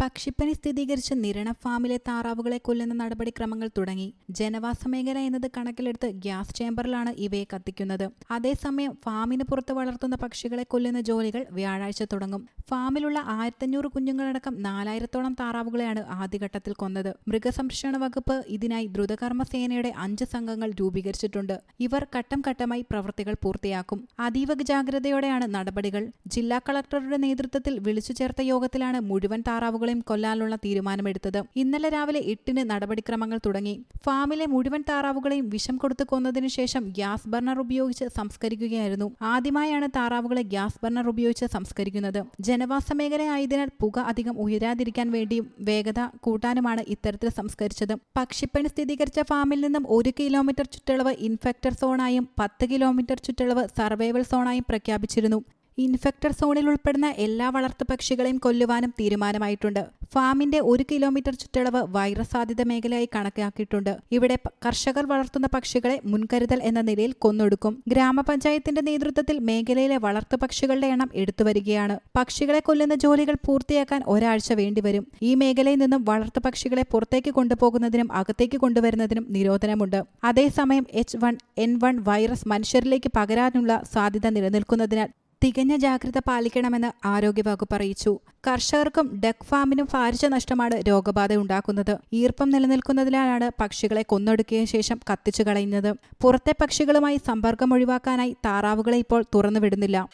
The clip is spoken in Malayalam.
പക്ഷിപ്പനി സ്ഥിരീകരിച്ച നിരണ ഫാമിലെ താറാവുകളെ കൊല്ലുന്ന നടപടിക്രമങ്ങൾ തുടങ്ങി. ജനവാസ മേഖല എന്നത് കണക്കിലെടുത്ത് ഗ്യാസ് ചേംബറിലാണ് ഇവയെ കത്തിക്കുന്നത്. അതേസമയം ഫാമിന് പുറത്ത് വളർത്തുന്ന പക്ഷികളെ കൊല്ലുന്ന ജോലികൾ വ്യാഴാഴ്ച തുടങ്ങും. ഫാമിലുള്ള ആയിരത്തഞ്ഞൂറ് കുഞ്ഞുങ്ങളടക്കം നാലായിരത്തോളം താറാവുകളെയാണ് ആദ്യഘട്ടത്തിൽ കൊന്നത്. മൃഗസംരക്ഷണ വകുപ്പ് ഇതിനായി ദ്രുതകർമ്മ സേനയുടെ അഞ്ച് സംഘങ്ങൾ രൂപീകരിച്ചിട്ടുണ്ട്. ഇവർ ഘട്ടം ഘട്ടമായി പ്രവൃത്തികൾ പൂർത്തിയാക്കും. അതീവ ജാഗ്രതയോടെയാണ് നടപടികൾ. ജില്ലാ കളക്ടറുടെ നേതൃത്വത്തിൽ വിളിച്ചു ചേർത്ത യോഗത്തിലാണ് മുഴുവൻ താറാവുകളെയും കൊല്ലാനുള്ള തീരുമാനമെടുത്തത്. ഇന്നലെ രാവിലെ എട്ടിന് നടപടിക്രമങ്ങൾ തുടങ്ങി. ഫാമിലെ മുഴുവൻ താറാവുകളെയും വിഷം കൊടുത്തു കൊന്നതിനു ശേഷം ഗ്യാസ് ബർണർ ഉപയോഗിച്ച് സംസ്കരിക്കുകയായിരുന്നു. ആദ്യമായാണ് താറാവുകളെ ഗ്യാസ് ബർണർ ഉപയോഗിച്ച് സംസ്കരിക്കുന്നത്. ജനവാസ മേഖലയായതിനാൽ പുക അധികം ഉയരാതിരിക്കാൻ വേണ്ടിയും വേഗത കൂട്ടാനുമാണ് ഇത്തരത്തിൽ സംസ്കരിച്ചത്. പക്ഷിപ്പണി സ്ഥിരീകരിച്ച ഫാമിൽ നിന്നും ഒരു കിലോമീറ്റർ ചുറ്റളവ് ഇൻഫെക്ടർ സോണായും പത്ത് കിലോമീറ്റർ ചുറ്റളവ് സർവൈവൽ സോണായും പ്രഖ്യാപിച്ചിരുന്നു. ഇൻഫെക്ടർ സോണിൽ ഉൾപ്പെടുന്ന എല്ലാ വളർത്തു പക്ഷികളെയും കൊല്ലുവാനും തീരുമാനമായിട്ടുണ്ട്. ഫാമിന്റെ ഒരു കിലോമീറ്റർ ചുറ്റളവ് വൈറസ് സാധ്യത മേഖലയായി കണക്കാക്കിയിട്ടുണ്ട്. ഇവിടെ കർഷകർ വളർത്തുന്ന പക്ഷികളെ മുൻകരുതൽ എന്ന നിലയിൽ കൊന്നൊടുക്കും. ഗ്രാമപഞ്ചായത്തിന്റെ നേതൃത്വത്തിൽ മേഖലയിലെ വളർത്തു പക്ഷികളുടെ എണ്ണം എടുത്തുവരികയാണ്. പക്ഷികളെ കൊല്ലുന്ന ജോലികൾ പൂർത്തിയാക്കാൻ ഒരാഴ്ച വേണ്ടിവരും. ഈ മേഖലയിൽ നിന്നും വളർത്തു പക്ഷികളെ പുറത്തേക്ക് കൊണ്ടുപോകുന്നതിനും അകത്തേക്ക് കൊണ്ടുവരുന്നതിനും നിരോധനമുണ്ട്. അതേസമയം H one N one virus മനുഷ്യരിലേക്ക് പകരാനുള്ള സാധ്യത നിലനിൽക്കുന്നതിനാൽ തികഞ്ഞ ജാഗ്രത പാലിക്കണമെന്ന് ആരോഗ്യവകുപ്പ് അറിയിച്ചു. കർഷകർക്കും ഡക്ക് ഫാമിനും ഭാരിച്ച നഷ്ടമാണ് രോഗബാധ ഉണ്ടാക്കുന്നത്. ഈർപ്പം നിലനിൽക്കുന്നതിനാലാണ് പക്ഷികളെ കൊന്നൊടുക്കിയ ശേഷം കത്തിച്ചു കളയുന്നത്. പുറത്തെ പക്ഷികളുമായി സമ്പർക്കം ഒഴിവാക്കാനായി താറാവുകളെ ഇപ്പോൾ തുറന്നുവിടുന്നില്ല